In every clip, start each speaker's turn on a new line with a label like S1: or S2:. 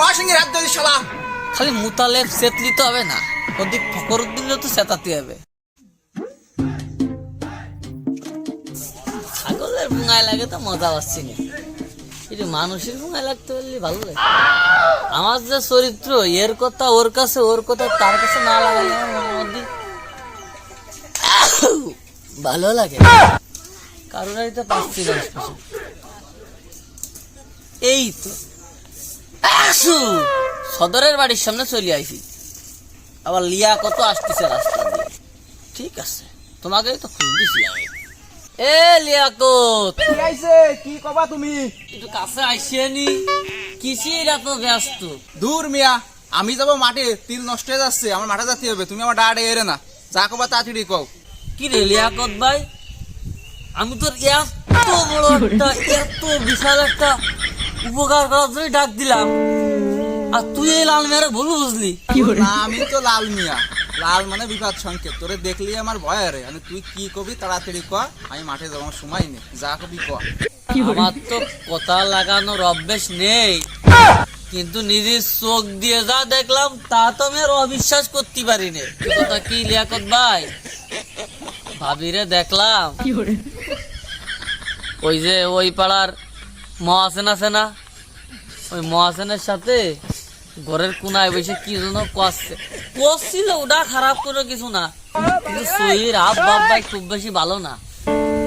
S1: মহাসিংহের হাত ধরিস শালা।
S2: খালি মুতালেব সেতলি তো হবে না। ওদিক ফকরুদ্দিনও তো সেতাতে হবে। ছাগলের বুঙায় লাগে তো মজা পাচ্ছি না। কিন্তু মানুষের বুঙায় লাগতে পারলে ভালো লাগে। আমার যে চরিত্র, এর কথা, ওর কাছে, ওর কথা, তার কাছে না লাগালে মধ্যে ভালো লাগে কারোর তো পাচ্ছি এই তো। আসু! সদরের বাড়ির সামনে চলে আইছি। আবার লিয়া কত আসতেছে রাস্তা দিয়ে। ঠিক আছে তোমাকে তো খুঁজ দিছি আমি। এ লিয়াকত
S1: কি আইছে? কি কবা তুমি?
S2: একটু কাছে আইসিয়ানি কিসের এত ব্যস্ত?
S1: দূর মিয়া। আমি যাব মাঠে তিল নষ্ট হয়ে যাচ্ছে। আমার মাঠে যেতে হবে। তুমি আমার ডাড়ে এরে না। যা কবা তাড়াতাড়ি কও।
S2: কি রে লিয়াকত ভাই? আমি তোর এত বড় একটা এত বিশাল একটা উপকার করার জন্য ডাক দিলাম। আর তুই এই লাল মেরে ভুল বুঝলি।
S1: না আমি তো লাল মিয়া। লাল মানে বিপদ সংকেত। তোরে দেখলি আমার ভয় রে। মানে তুই কি কবি তাড়াতাড়ি ক? আমি মাঠে যাব আমার সময় নেই যা কবি ক।
S2: আমার তো কথা লাগানোর অভ্যেস নেই। কিন্তু নিজের চোখ দিয়ে যা দেখলাম তা তো আমি আর অবিশ্বাস করতে পারি না কথা কি লিয়াকত ভাই? ভাবিরে দেখলাম। ওই যে ওই পাড়ার মহাসেন আছে না ওই মহাসেনের সাথে ঘরের কোনায় বসে কি যেন কষছে কষছিল ওটা খারাপ কোনো কিছু না। কিন্তু সহির বাপ ভাই খুব বেশি ভালো না।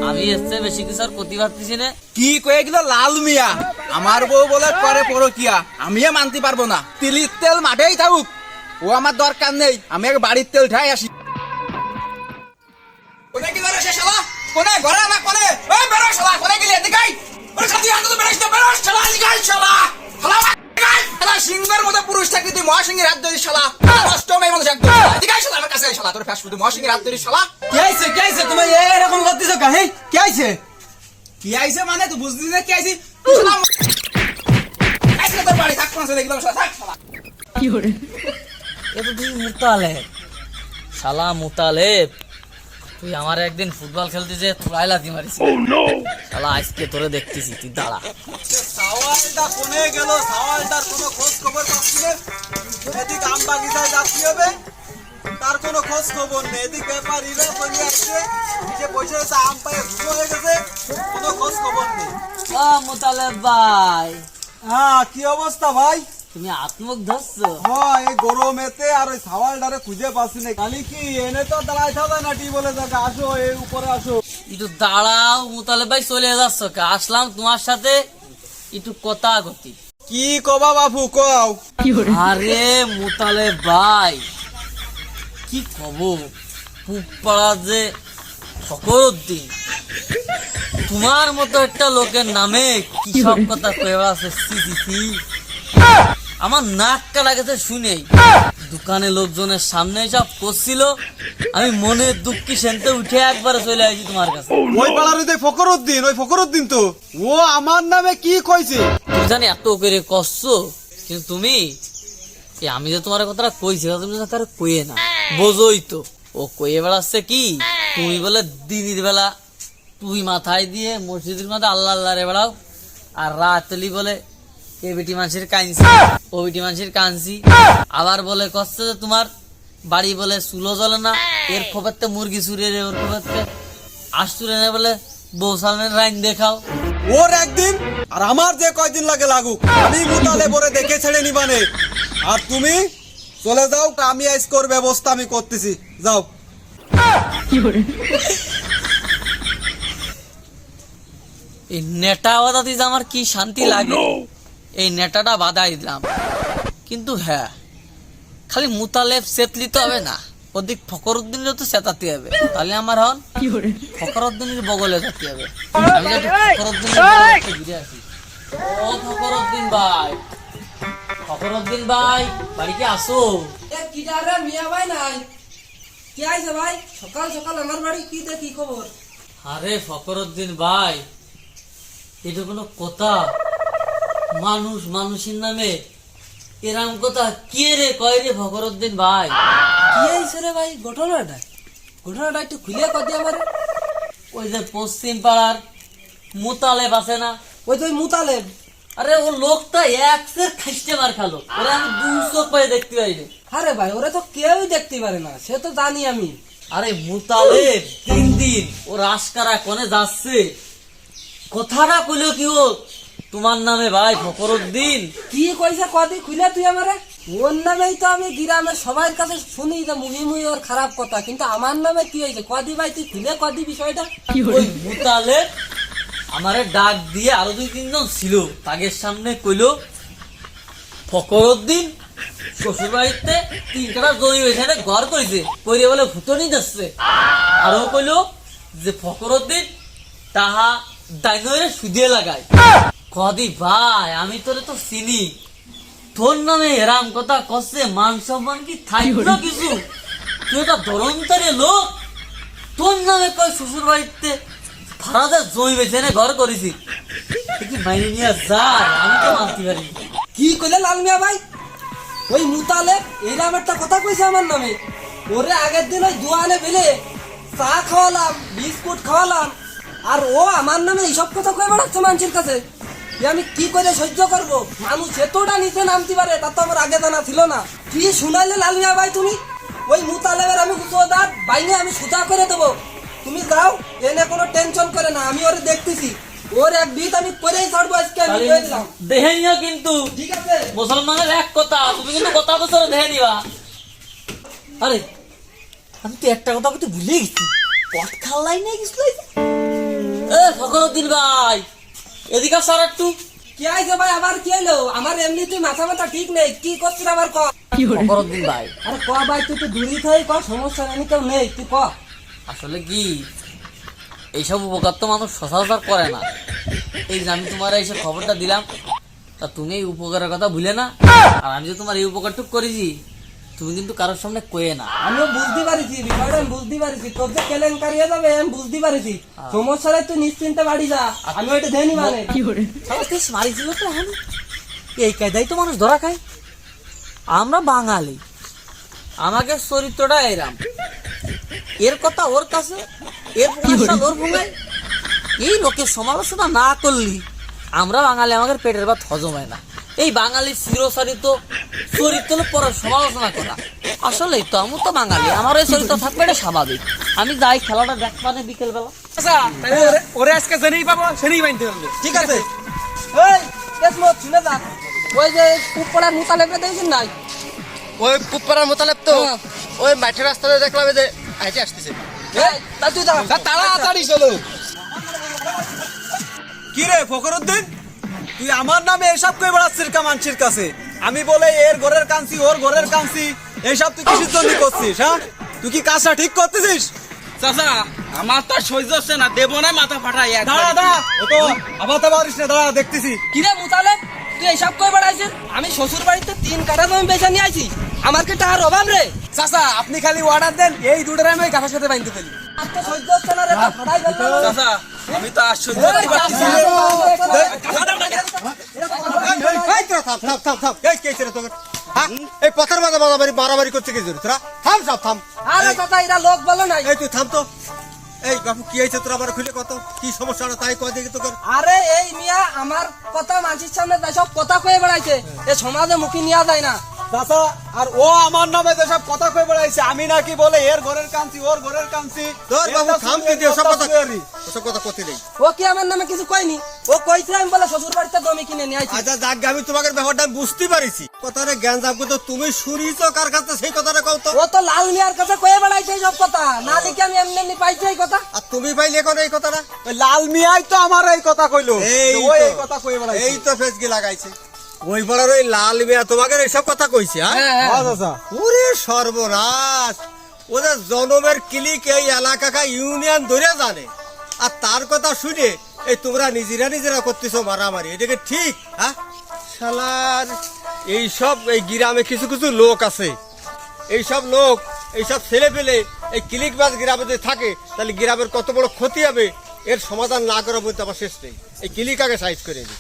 S2: আমি এসছে বেশি কিছু আর পারতেছি না।
S1: কি কয়ে গেল লাল মিয়া? আমার বউ বলে করে পরকিয়া। আমিও মানতে পারব না। তিলির তেল মাঠেই থাকুক। ও আমার দরকার নেই। আমি এক বাড়ির তেল ঠাই আসি। কি করে কোনে? ঘরে কোনে? ওই বেরো শালা সিংহের মতো পুরুষ থাকলে তুই মহাসিংহের হাত ধরিস শালা। নষ্ট মেয়ে মানুষ একদম এদিকে শালা আমার কাছে শালা তোর ফ্যাস তুই মহাসিংহের হাত ধরিস শালা।
S3: কি আইছে কি আইছে? তুমি এরকম করতেছো কাহে কি আইছে?
S1: কি আইছে মানে? তুই বুঝলি না কি আইছি? তুই শালা আইছে তোর বাড়ি থাক কোন দেখলাম শালা থাক শালা।
S2: এ তো তুই মুতালেব। শালা মুতালেব। তুই আমার একদিন ফুটবল খেলতে যে তোরাই লাথি মারিস। শালা আজকে তোরে দেখতেছি তুই দাঁড়া।
S3: সাওয়ালটা কোনে গেল? সাওয়ালটার কোনো খোঁজ খবর পাচ্ছি না। এদিক আম বাগিচায় যাচ্ছি হবে? তার কোনো খোঁজ খবর নেই। এদিক ব্যাপারীরা চলে আসছে যে বসে আছে আম পায়ে ঘুরো হয়ে গেছে কোনো খোঁজ খবর নেই।
S2: ও মুতালেব ভাই।
S3: হ্যাঁ কি অবস্থা ভাই?
S2: তুমি আত্মক ধরছো।
S3: হ্যাঁ এই গরমেতে আর ওই সাওয়ালটারে খুঁজে পাচ্ছি না। খালি কি এনে তো দাঁড়াই থাকা না টি বলে জায়গা আসো এই উপরে আসো।
S2: একটু দাঁড়াও মুতালেব ভাই চলে যাচ্ছ আসলাম তোমার সাথে একটু কথা গতি
S3: কি কবা বাবু কও?
S2: আরে মুতালে ভাই কি কব? পুপাড়া যে ফকরুদ্দিন। তোমার মতো একটা লোকের নামে কি সব কথা কয়ে আছে? সি সি সি। আমার নাক কাটা গেছে শুনেই। দোকানে লোকজনের সামনে সব করছিল। আমি মনে দুঃখী সেনতে উঠে একবারে চলে আসি তোমার কাছে।
S3: ওই পাড়ার ওই যে ফকরউদ্দিন ওই ফকরউদ্দিন তো। ও আমার নামে কি কইছে?
S2: তুমি জানি এত করে কষ্ট কিন্তু তুমি এ আমি যে তোমার কথাটা কইছি তুমি তার কইয়ে না। বোঝোই তো। ও কইয়ে বেড়াচ্ছে কি? তুমি বলে দিনের বেলা তুই মাথায় দিয়ে মসজিদের মাথায় আল্লাহ আল্লাহ রে বেড়াও আর রাতলি বলে এ বেটি মানুষের কাঁদছি। ও বেটি মানুষের কাঁদছি। আবার বলে কষ্ট যে তোমার। বাড়ি বলে চুলো জ্বলে না। এর খবরতে মুরগি চুরে রে ওর খবরতে আস চুরে না বলে বউ সালনের রাইন দেখাও।
S3: ওর একদিন আর আমার যে কয়দিন লাগে লাগুক আমি মুতালে পরে দেখে ছেড়ে নিবানে আর তুমি চলে যাও আমি আইসকোর ব্যবস্থা আমি করতেছি। যাও।
S2: এই নেটা যে আমার কি শান্তি লাগে? এই নেটাটা বাদাই দিলাম। কিন্তু হ্যাঁ খালি মুতালেব সেতলি তো হবে না। ওদিক ফকরউদ্দিনের তো সেতাতে হবে। তাহলে আমার হন ফকরউদ্দিনের বগলে যেতে হবে। আমি যাতে ফকরউদ্দিনের বগলে ঘুরে আসি। ও ফকরউদ্দিন ভাই ফকরউদ্দিন ভাই বাড়িতে আসো?
S4: এ কি রে মিয়া ভাই নাই? কি আইছে ভাই? সকাল সকাল আমার বাড়ি কি দে কি খবর?
S2: আরে ফকরউদ্দিন ভাই এটা কোনো কথা। মানুষ মানুষের নামে। এরাম কথা কে রে কয় রে ফকরউদ্দিন ভাই?
S4: কি আইছে রে ভাই? ঘটনাটা? ঘটনাটা একটু খুলে কর দিয়ে আমারে।
S2: ওই যে পশ্চিম পাড়ার মুতালেব আছে না?
S4: ওই তো ওই মুতালেব।
S2: আরে ও লোকটা এক সের খাইতে মার খালো। ওরে আমি দুশো পায়ে দেখতে পাইনি।
S4: আরে ভাই ওরা তো কেউই দেখতে পারে না। সে তো জানি আমি।
S2: আরে মুতালে তিন দিন ও রাসকারা কোনে যাচ্ছে। কথাটা কইলো কি ও তোমার নামে ভাই ফকরুদ্দিন।
S4: কি কইছে কদি? খুলে তুই আমারে? ওর নামেই তো আমি গ্রামের সবার কাছে শুনি যে মুহি মুহি ওর খারাপ কথা কিন্তু আমার নামে কি হয়েছে? কদি ভাই তুই খুলে কদি বিষয়টা?
S2: ওই মুতালে আমারে ডাক দিয়ে আরও দুই তিনজন ছিল। তাগের সামনে কইলো ফকরুদ্দিন শ্বশুর বাড়িতে তিন কাটা জমি হয়েছে এটা ঘর করেছে। কইরে বলে ভুতনি যাচ্ছে। আরও কইলো যে ফকরুদ্দিন তাহা ডাইনরে সুদিয়ে লাগায়। কদি ভাই আমি তোরে তো চিনি। তোর নামে এরাম কথা কষে মান সম্মান কি থাকল কিছু? তুই এটা ধরন্তরে লোক। তোর নামে কয় শ্বশুর বাড়িতে ভাড়াতে জমি বেছে এনে ঘর করেছি। কি মাইনে নিয়ে যায় আমি তো মানতে পারি
S4: কি কইলে লাল মিয়া ভাই? ওই মুতালে এরকম একটা কথা কইছে আমার নামে। ওরে আগের দিন ওই দোয়ানে বেলে চা খাওয়ালাম বিস্কুট খাওয়ালাম আর ও আমার নামে এইসব কথা কয়ে বেড়াচ্ছে মানুষের কাছে। আমি কি করে সহ্য করব? মানুষ এতটা নিচে নামতে পারে তা তো আমার আগে জানা ছিল না। কি শুনাইলে লাল মিয়া ভাই তুমি? ওই মুতালেবের আমি দাঁত বাইনে আমি সুতা করে দেবো। তুমি যাও এনে কোনো টেনশন করে না আমি ওরে দেখতেছি। ওর এক বিট আমি করেই ছাড়বো আজকে আমি দিলাম।
S2: নিও কিন্তু
S4: ঠিক আছে।
S2: মুসলমানের এক কথা তুমি কিন্তু কথা বছর দেখে নিবা আরে আমি তো একটা কথা কিন্তু ভুলে গেছি। পট খাল্লাই এ ফখরুদ্দিন ভাই এদিকে স্যার একটু।
S4: কি আইছে ভাই? আবার কি এলো আমার এমনি তুই মাথা মাথা ঠিক নেই। কি করছিস আবার ক
S2: ফখরুদ্দিন ভাই।
S4: আরে ক ভাই তুই তো দূরই থাই ক সমস্যা নেই কেউ নেই। তুই ক?
S2: আসলে কি? এইসব উপকার তো মানুষ সচরাচর করে না। এই যে আমি তোমার এইসব খবরটা দিলাম তা তুমি এই উপকারের কথা ভুলে না? আর আমি যে তোমার এই উপকারটুক করেছি তুমি কিন্তু কারোর সামনে কয়ে না।
S4: আমিও বুঝতে পারিছি বিষয়টা আমি বুঝতে পারিছি। তোর যে কেলেঙ্কারি হয়ে যাবে আমি বুঝতে পারিছি। সমস্যা নেই তুই নিশ্চিন্তে বাড়ি যা। আমি ওইটা দেনি মানে।
S2: সারাদেশ মারিছিল তো এখন? এই কায়দাই তো মানুষ ধরা খায়। আমরা বাঙালি। আমাকে চরিত্রটা এরাম। এর কথা ওর কাছে এর প্রকাশটা ওর ভুঙায় এই লোকের সমালোচনা না করলি আমরা বাঙালি আমাদের পেটের ভাত হজম হয় না। এই বাঙালির চিরসারিত চরিত্র হলো পরের সমালোচনা করা। আসলে তো আমি তো বাঙালি আমার এই চরিত্র থাকবে এটা স্বাভাবিক। আমি যাই খেলাটা দেখ মানে বিকেল বেলা
S3: ওরে আজকে জেনেই পাবো সেনেই বানতে হবে।
S4: ঠিক আছে। কেসমত শুনে যা ওই যে খুব পড়ার মুতা লেগে দিয়েছেন নাই?
S5: ওই পুপাড়ার মোতালেব তো
S4: হ্যাঁ।
S5: ওই মাঠের রাস্তাতে দেখলাম যে আইতে আসতেছে।
S4: এই তা তুই যা।
S3: তাড়াতাড়ি চলো। কি রে ফকরুদ্দিন তুই আমার নামে এসব কই বেড়াচ্ছিস কামানছির কাছে? আমি বলে এর ঘরের কাঞ্চি ওর ঘরের কাঞ্চি এইসব তুই কিসের জন্য করছিস হ্যাঁ? তুই কি কাজটা ঠিক করতেছিস?
S1: চাচা আমার তো সহ্য হচ্ছে না দেবো না মাথা ফাটাই
S3: দাঁড়া দাঁড়া ও তো আবার তো পারিস না দাঁড়া দেখতেছি।
S4: কিরে মুতালে তুই এইসব কই বেড়াইছিস? আমি শ্বশুর বাড়িতে তিন কাঠা জমি বেচা নিয়ে আইছি আমার কি টাকার অভাব রে?
S3: চাচা আপনি খালি অর্ডার দেন এই দুটোর আমি গাছের সাথে বাইনতে ফেলি।
S4: আর তো সহ্য হচ্ছে না রে ফাটাই
S1: চাচা আমি তো
S4: এই,
S1: না।
S5: হ্যাঁ পথার করছে কি জোরে তোরা থাম সব থাম
S4: আরে চাচা এরা লোক বলে নাই
S5: এই তুই থাম তো এই বাপু কি হয়েছে তোরা আবার খুলে কত কি সমস্যাটা তাই কয় দেখি তোকে
S4: আরে এই মিয়া আমার কথা মাঝির সামনে তাই সব কথা কয়ে বেড়াইছে এ সমাজে মুখী নেওয়া যায় না
S3: চাচা আর ও আমার নামে যেসব কথা কই বেড়াইছে আমি নাকি বলে এর ঘরের কাঞ্চি ওর ঘরের কাঞ্চি
S5: তোর বাবু ওসব কথা
S3: শুয়ে
S5: ওসব কথা করতে নেই।
S4: ও কি আমার নামে কিছু কয়নি? ও কইছে আমি বলে শ্বশুর বাড়িতে জমি কিনে নিয়ে আইছি।
S5: আচ্ছা যাক আমি তোমাকে ব্যাপারটা বুঝতে পারিছি। কথাটা জ্ঞান যাব তো তুমি শুনিছ কার কাছে সেই কথাটা কও তো।
S4: ও তো লাল মিয়ার কাছে কয়ে বেড়াইছে এই সব কথা। না লিখে আমি এমনি এমনি পাইছি এই কথা।
S5: আর তুমি পাইলে এখন এই কথাটা?
S3: লাল মিয়াই তো আমার এই কথা কইলো।
S5: এই তো।
S3: কথা কই বেড়াইছে।
S5: এই তো ফেসকি লাগাইছে। ওই পাড়ার ওই লাল মিয়া তোমাকে এইসব কথা কইছে হ্যাঁ?
S3: হ্যাঁ
S5: ওরে সর্বনাশ। ওদের জনমের ক্লিক এই এলাকাকা ইউনিয়ন ধরে জানে। আর তার কথা শুনে এই তোমরা নিজেরা নিজেরা করতেছো মারামারি। এটাকে ঠিক হ্যাঁ? শালার এইসব এই গ্রামে কিছু কিছু লোক আছে। এইসব লোক এইসব ছেলে পেলে এই ক্লিকবাজ গ্রামে যদি থাকে তাহলে গ্রামের কত বড় ক্ষতি হবে? এর সমাধান না করা বলতে আমার শেষ নেই। এই ক্লিক আগে সাইজ করে দিই।